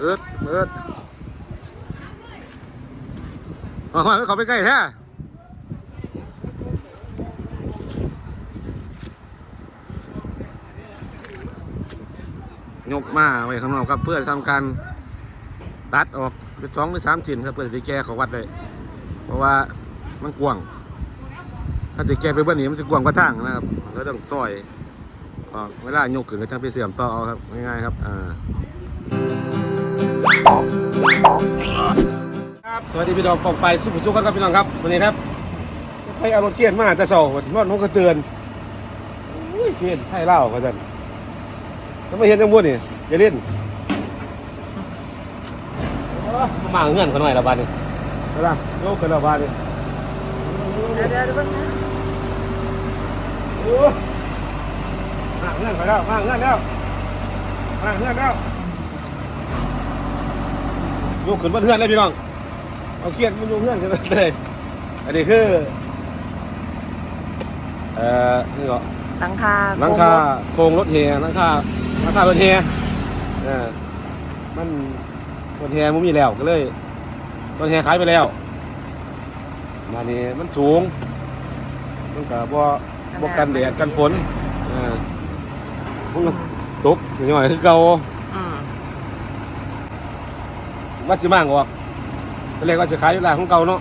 เอิดเอิดเอามาเขาไปใกล้แท้ยกมาไว้ข้างนอกครับเพื่อทำการตัดออกเป็นสองหรือสามชิ้นครับเพื่อจะแก้เขาวัดได้เพราะว่ามันกว้างถ้าจะแก้ไปเบื้องนี้มันจะกว้างกว่าทางนะครับก็ต้องซอยออกเวลายกขึ้นก็จะไปเสื่อมต่อเอาครับง่ายๆครับอ่า ครับสวัสดีพี่น้องปองไปสุขสุขครับพี่น้องครับวันนี้ครับให้เอารถเขียนมาแต่เสาร์นอนนกกระเตือนอุ้ยเขียนให้เล่ากันจันถ้าไม่เห็นจังบุญนี่อย่าเล่นมาเงื่อนกันหน่อยละบาดนี่ใช่ป่ะโยกกันละบาดนี่เดี๋ยวเดี๋ยวเพิ่งนะโอ้มาเงื่อนไปแล้วมาเงื่อนแล้วมาเงื่อนแล้ว ยกขึ้นบนเงื่อนเลยพี่น้อง เอาเขียนมันโยกเงื่อนกันเลย อันนี้คือ เอ่อ นี่ก็หลังคาหลังคาโครงรถเฮียหลังคาหลังคารถเฮียเออมันรถเฮียมันมีแล้วก็เลยรถเฮียขายไปแล้วมานี่มันสูง มันก็บ่บ่กันแดดกันฝนเออมันก็ตกหน่อยๆคือเก่าอืม ว่าสิมั่งออกตอนแรกว่าจะขายอยู่ร้านของเก่าเนาะ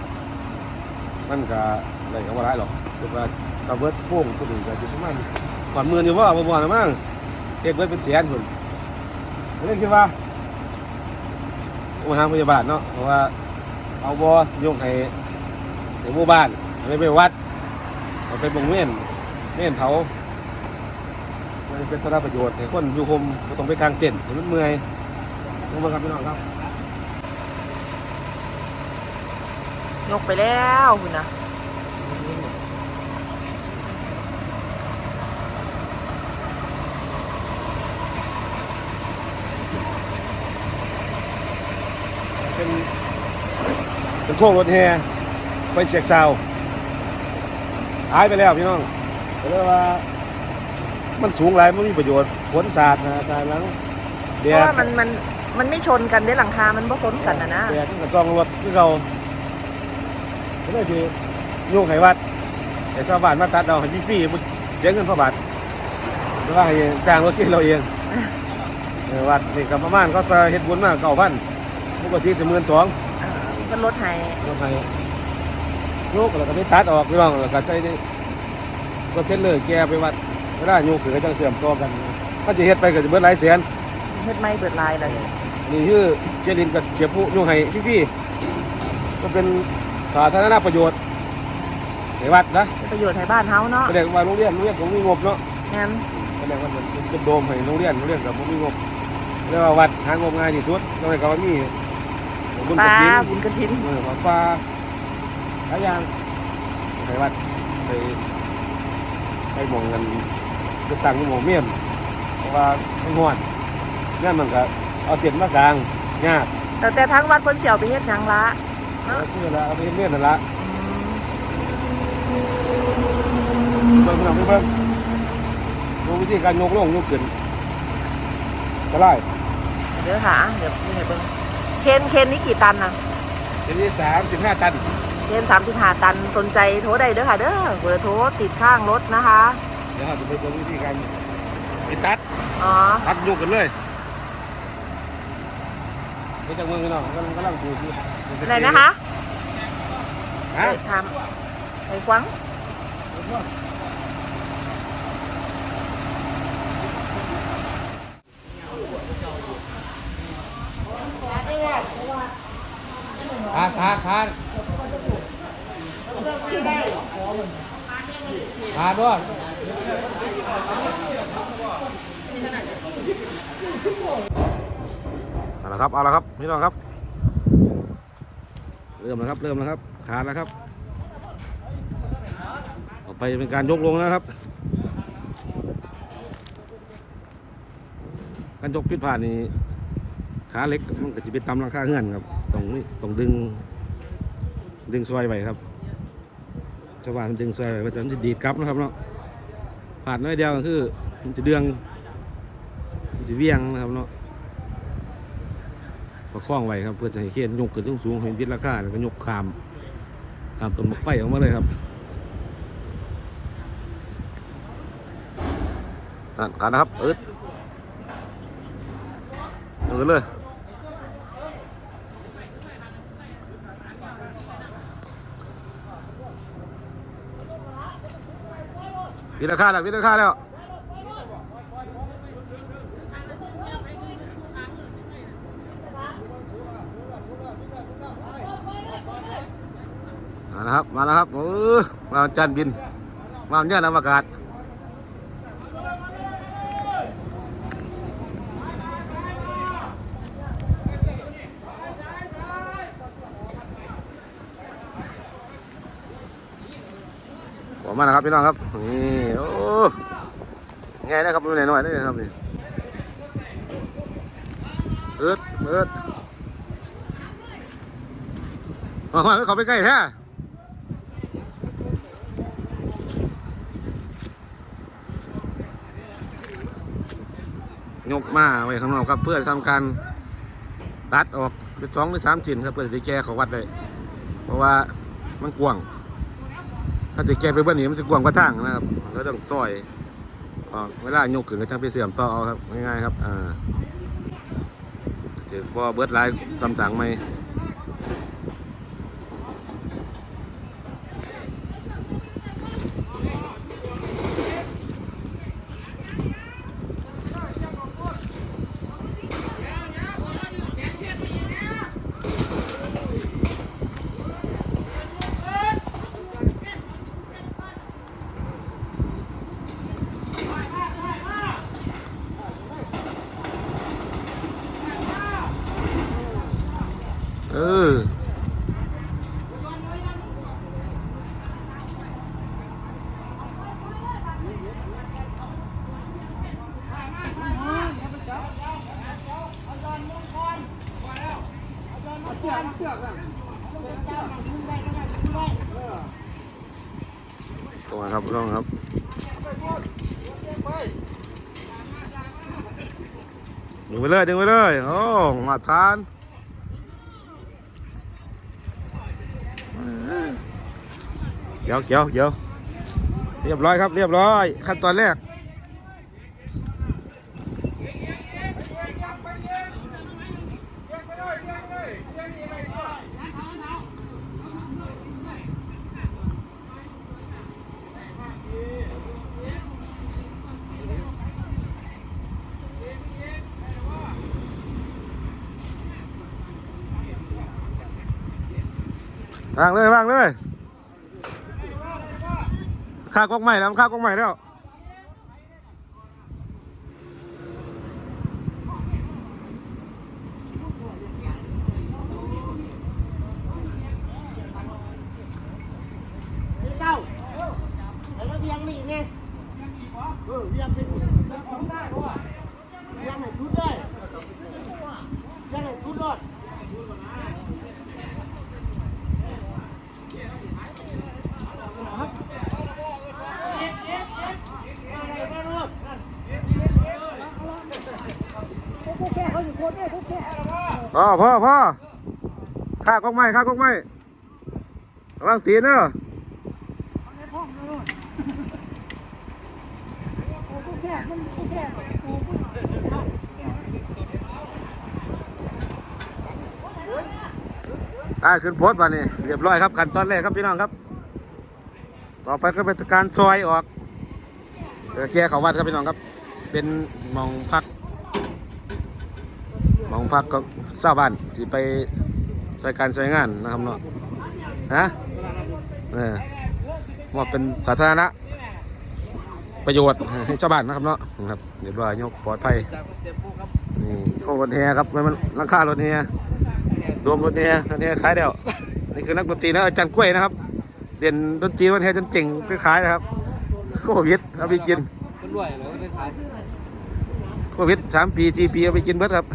มันก็ได้ก็บ่ได้หรอกคือว่าตะเบิดโป่งคนอื่นก็สิประมาณก่อนหมื่นอยู่ว่าบ่บ่นะมั้งเฮ็ดเบิดเป็นแสนพุ่นเลยคิดว่าโอ้ทางพยาบาลเนาะเพราะว่าเอาบ่ยกให้ในหมู่บ้านเอาไปไปวัดเอาไปบ่งเม่นเม่นเผามันเป็นสาระประโยชน์ให้คนอยู่โฮมบ่ต้องไปกลางเต็นท์ให้มันเมื่อยลงมาครับพี่น้องครับ ยกไปแล้วคุณนะเป็นเป็นโค้งรถแห่ไปเสียกซาวหายไปแล้วพี่น้องก็เลยว่า มันสูงหลายมันมีประโยชน์ฝนสาดนะสาดหลังเพแดราะดว่ามันมันมันไม่ชนกันได้หลังคา มันผสมกันนะนะแดดมันก็จ้องรถที่เรา ก็เลยทียุ่งให้วัดแต่ชาวบ้านมาตัดเอาให้ฟรีๆมันเสียเงินพระบาทแล้วก็ให้จ้างรถที่เราเองวัดนี่กับประมาณเขาจะเฮ็ดบุญมากเก้าพันปกติจะหมื่นสองเออมันลดให้รถไฟโยกแล้วก็ไปตัดออกพี่น้องแล้วก็ใช้ได้รถเทรลเลอร์แกไปวัดเวลาโยกคือก็จังเสื่อมต่อกันถ้าจะเฮ็ดไปก็จะเบิดหลายแสนเฮ็ดไม่เบิดลายเลยนี่คือเจลินกับเจียบผู้โยกให้พี่ๆก็เป็น สาธารณประโยชน์ในวัดนะเป็นประโยชน์ให้บ้านเฮาเนาะแสดงว่าโรงเรียนโรงเรียนผมมีงบเนาะงั้นแสดงว่ามันเป็นโดมให้โรงเรียนโรงเรียนกับผมมีงบเรียกว่าวัดหางบง่ายที่สุดต้องให้เขามีบุญปกลาฐินบุญกระถินเออปลาหลายอย่างไปวัดไปไปหมองกันจะตั้งอยู่หมองเมียนเพราะว่ามันหวนนั่นมันก็เอาเตียนมากลางยากแต่แต่ทั้งวัดเพิ่นสิเอาไปเฮ็ดหยังละ แล้วคือละเอาไปเฮ็ดเมียนนั่นละเบิ่งเบิ่งเบิ่งดูวิธีการยกลงยกขึ้นก็ไล่เดี๋ยวหาเดี๋ยวนี่ให้เบิ่งเคนเคนนี่กี่ตันน่ะทีนี้สามสิบห้าตันเคน35ตันสนใจโทรได้เด้อค่ะเด้อเบอร์โทรติดข้างรถนะคะ เดี๋ยวเราจะไปเบิ่งวิธีการติดตัดอ๋อ ตัดยกกันเลย ไปจากเมืองกันเนาะกำลังกำลังดูอยู่อะไรนะคะฮะไปทำไอ้กวางทานทานทานทานด้วย เอาละครับเอาละครับพี่น้องครับ เริ่มแล้วครับเริ่มแล้วครับทาแล้วครับต่อไปเป็นการยกลงนะครับ การยกพิษผ่านนี่ขาเล็กมันก็จะไปตำราคาเงื่อนครับต้องนี่ต้องดึง ดึงซอยไว้ครับชาวบ้านมันดึงซอยไว้ว่าจะมันจะดีดกลับนะครับเนาะผ่านน้อยเดียวก็คือมันจะเดืองมันจะเวียงนะครับ ประคองไว้ครับเพื่อจะให้เขียนยกขึ้นสูงๆให้ยึดราคาแล้วก็ยกคามตามต้นมะไฟออกมาเลยครับนั่นกันนะครับเอิดเอิดเลยวิราคาแล้ววิราคาแล้ว มาแล้วครับ มาแล้วครับโอ้ มานจันบินมาวันยนอวกาศผมมาแล้วครับพี่น้องครับนี่โอ้ไงนะครับดูหน่อยหน่อยนี่ครับนี่เอิดเอิดเอมาเขาไปใกล้แท้ ยกมาไว้ข้างนอกครับเพื่อทำการตัดออกเป็นสองหรือสามชิ้นครับเพื่อจะแก้ของวัดเลยเพราะว่ามันกว้าง ถ้าจะแก้ไปเบื้องนี้มันจะกว้างกว่าทางนะครับก็ต้องซอยออกเวลายกขึ้นก็จังไปเสื่อมต่อเอาครับง่ายๆครับอ่าเจอพอเบิร์ดไลน์ซ้ำสังไหม เออตรงนะครับลองครับดึงไปเลยดึงไปเลย โอ้ มาทาน เดี๋ยวเดี๋ยวเดี๋ยวเรียบร้อยครับ เรียบร้อย ขั้นตอนแรกวางเลยวางเลย ค่ากล้องใหม่แล้วมันค่ากล้องใหม่แล้ว พ่อพ่อพ่อค่ากล้องใหม่ค่ากล้องใหม่ระวังตีเนอะได้ขึ้นโพสต์มานี่เรียบร้อยครับขั้นตอนแรกครับพี่น้องครับ ต่อไปก็เป็นการซอยออกเออแก้เขาวัดครับพี่น้องครับ เป็นมองพัก พักก็ชาวบ้านที่ไปใช้การใช้งานนะครับเนาะฮะเออมอบเป็นสาธารณะประโยชน์ให้ชาวบ้านนะครับเนาะนะครับเรียบร้อยยกปลอดภัยนี่ข้ารถแฮครับมันราคารถแฮรวมรถแฮรถแฮขายแล้วนี่คือนักดนตรีนะอาจารย์กล้วยนะครับเรียนดนตรีรถแฮจนเก่งไปขายนะครับโควิดเอาไปกินโควิดสามปีสี่ปีเอาไปกินเบิดครับ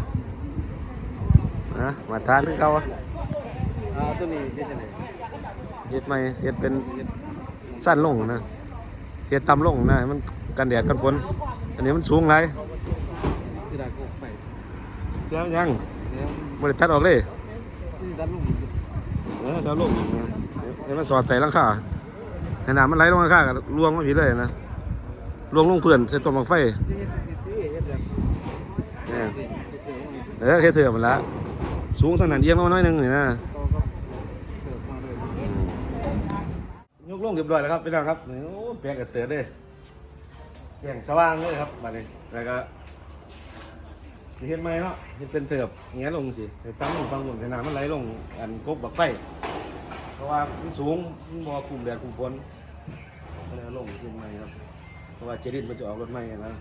ะมาทานคือเขาอะอ่าตัวนี้เช่นไหนเฮ็ดไม่เฮ็ดเป็นสั้นลงนะเฮ็ดต่ำลงนะให้มันกันแดดกันฝน อันนี้มันสูงไรคือได้กไปยังยังเนี่ยบริตัดออกเลยที่ดันลูกเออจะเอาลงให้มันสอดใส่หลังคาให้น้ำมันไหลลงหลังคากับลวงมาผีเลยนะลวงลงเพื่อนใส่ต้นบังไฟที่ที่เฮ็ดแบบเนี่ยที่เสือเออแค่เถื่อมันละ สูงเท่านั้นเอียงลงมาหน้อยหนึงนี่นะยกลงเรียบร้อยแล้วครับพี่น้องครับนี่โอ้แปลงกระเตือนเลยแปลงสว่างเลยครับมาเลยแล้วก็สิเห็นไหมเนาะเห็นเป็นเถือบเงี้ยลงสิไปตั้งลงฟังลงแต่น้ำมันไหลลงอันกบบักไฟเพราะว่ามันสูงมันบ่คุมแดดคุมฝนก็เลยเอาลงขึ้นไหมครับ เพราะว่าเจดินมันจะออกรถไหมนะ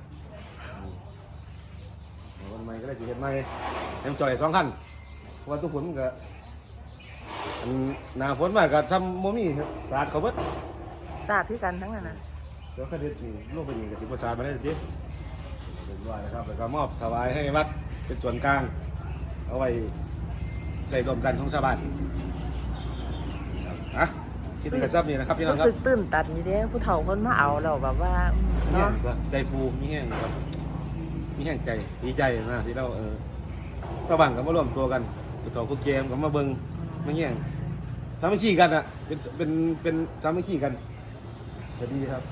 อืมออกรถไหมก็เลยจะเห็นไหมให้มันจอดได้สองคัน เพราะว่าทุกคนมันก็อันหนาฝนมากกับซ้ำโมมี่ครับสาดเขาเบิดสาดที่กันทั้งนั้นนะเดี๋ยวคดีนี่ลงไปนี่กับติประสาทมาได้ทีเรียบร้อยนะครับแล้วก็มอบถวายให้วัดเป็นส่วนกลาง เอาไว้ใส่รวมกันของชาวบ้านครับอะคิดเป็นกระซับนี่นะครับพี่น้องรู้ครับ สึกตื่นตันอยู่เด้ผู้เฒ่าคนมาเอาเราแบบว่าอืมมีแห้เนาะงก็ใจฟูมีแห้งครับมีแห้งใจดีใจนะที่เราเออชาวบ้านก็มาร่วมตัวกัน ตัวต่อคุกเกมก็มาเบิ้งมาแย่งสามัคคีกันอะเป็นเป็นเป็นสามัคคีกันก็ดีครับ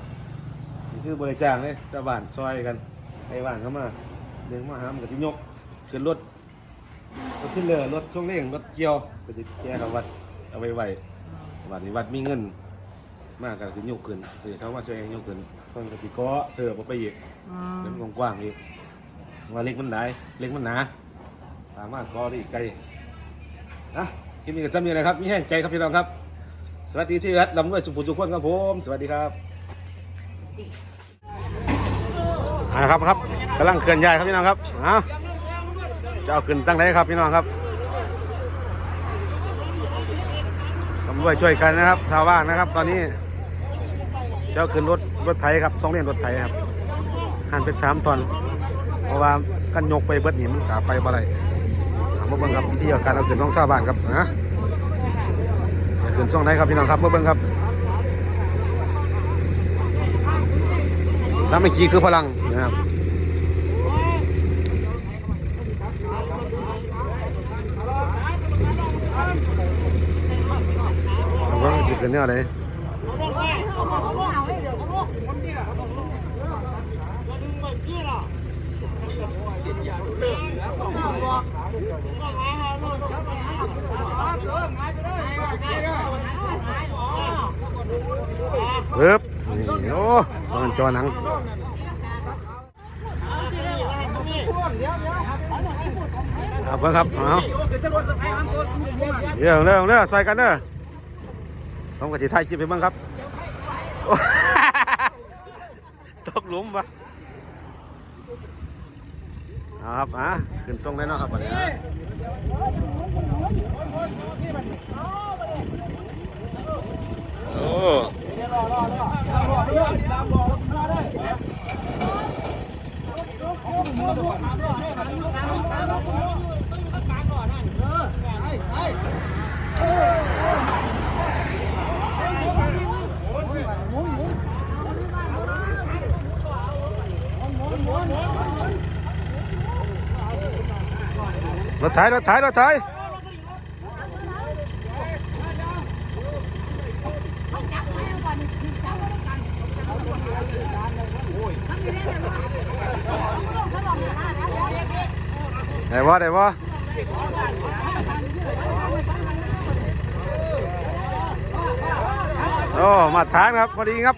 นี่คือบริจาคเลยชาวบ้านซอยกันไอ้บ้านเข้ามาเดินมาหามกับที่ยกขึ้นรถรถที่เรือรถช่วงเร่งรถเกี่ยวก็จะแก้กับวัดเอาไว้ไว้วัดนี้วัดมีเงิน มากกับที่ยกขึ้นเสือเขามาช่วยยกขึ้นเพิ่นกับที่ก้อเสือบ่ไปอีกอืมเดินกว้างๆอีกว่าเล็กมันหลายเล็กมันหนาสามารถก้อได้อีกไกล นะคลิปนี้ก็จะมีอะไรครับมีแห้งใจครับพี่น้องครับ สวัสดีที่รัฐลำด้วยสุภูทุกคนครับผม สวัสดีครับอ่าครับครับกำลังเคลื่อนย้ายครับพี่น้องครับเอาจะเอาขึ้นตั้งไหนครับพี่น้องครับทำด้วยช่วยกันนะครับ ชาวบ้านนะครับ ตอนนี้จะเอาขึ้นรถรถไถครับสองเลนรถไถครับหันเป็นสามตอนเพราะว่ากันยกไปเบิดหินกาไปบ่ได้เอา มาเบิ่งครับวิธีการเอาขึ้นของชาวบ้านครับนะจะขึ้นช่องไหนครับพี่น้องครับมาเบิ่งครับสามัคคีคือพลังนะครับเอาว่าจะเกิดเนี่ยอะไรเเอ๊บนี่โอ้มันจอหนังครับครับเอาเดี๋ยวเร็วเร็วใส่กันเด้อผมกับสิถ่ายคลิปไปบิ่งครับตกหลุมปะ เอาครับอะขึ้นทรงได้เนาะครับวันนี้ รถไถรถไถรถไถได้บ่ได้บ่โอ้มาทานครับพอดีครับ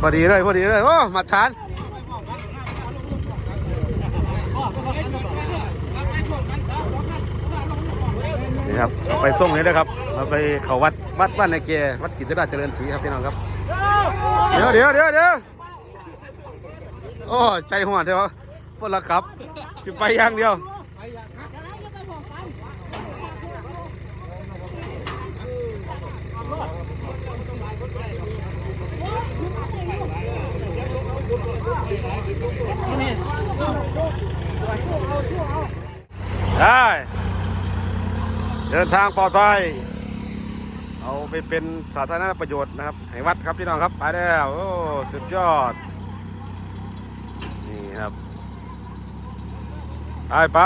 พอดีเลยพอดีเลยโอ้มาทานนี่ครับไปส่งเลยนะครับเราไปเขาวัดวัดบ้านในเกวัดกิจราชเจริญศรีครับพี่น้องครับเดี๋ยวเดี๋ยวเดี๋ยวเดี๋ยวโอ้ใจหัวเถอะพวกเราครับสิไปอย่างเดียว ได้ เดินทางปลอดภัยเอาไปเป็นสาธารณประโยชน์นะครับให้วัดครับพี่น้องครับไปแล้วโอ้สุดยอด นี่ครับ ไปไป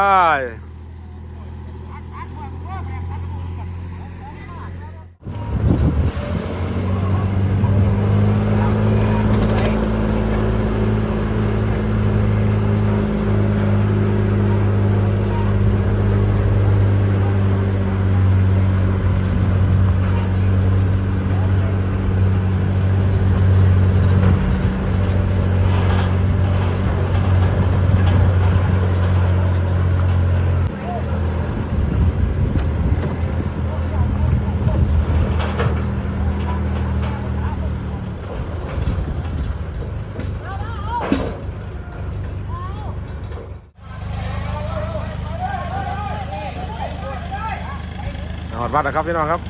หอดวัดนะครับพี่น้องครับ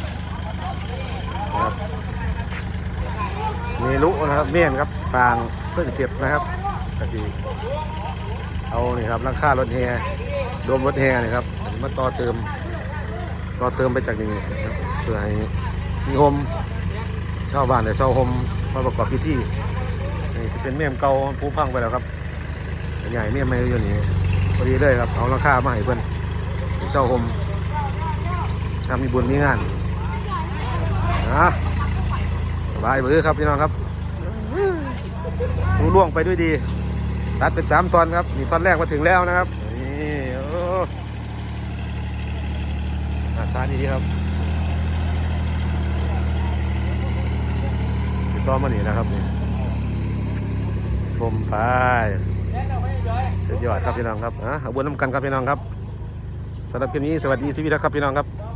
ครับเมลุนะครับเมี่ยนครับสางเพิ่งเสร็จนะครับกะจีเอานี่ครับราคารถแฮโดมรถแฮนี่ครับมาต่อเติม ต่อเติมไปจากนี้นะครับเพื่อให้มีโฮมชาวบ้านในชาวโฮมมาประกอบพิธีนี่จะเป็นเมี่ยมเก่าผูพังไปแล้วครับใหญ่เมี่ยมไม่อยู่นี่พอดีเลยครับเอาราคามาให้เพื่อนเช่าโฮม ทำมีบุญมีงานนะสบายเบือครับพี่น้องครับรู้ล่วงไปด้วยดี ตัดเป็นสามตอนครับนี่ตอนแรกมาถึงแล้วนะครับนี่โอ้หน้าตาดีครับติดต่อมาหนีนะครับนี่ผมไปสุดยอดครับพี่น้องครับอะเอาบุญน้ำกันครับพี่น้องครับสำหรับคลิปนี้สวัสดีชีวิตครับพี่น้องครับ